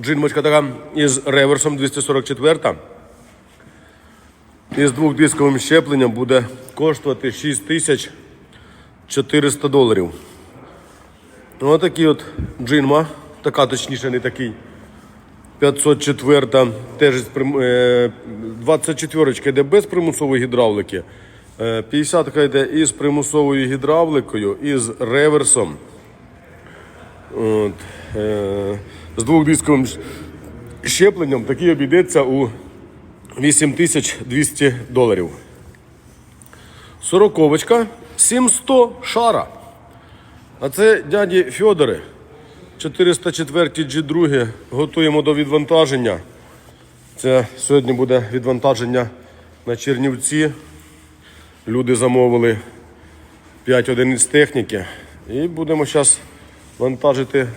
Джинмочка така із реверсом 244. І з двохдисковим щепленням буде коштувати 6400 доларів. Ось такий от джинма, така точніше не такий. 504 теж з прим- е, 24 йде без примусової гідравлики. Е, 50 йде із примусовою гідравликою і з реверсом. От, е, з двохдисковим щепленням такий обійдеться у 8200 доларів. Сороковочка 700 шара. А це дяді Фьодори. 404 G2 готуємо до відвантаження. Це сьогодні буде відвантаження на Чернівці. Люди замовили 5 одиниць техніки. І будемо зараз вантажити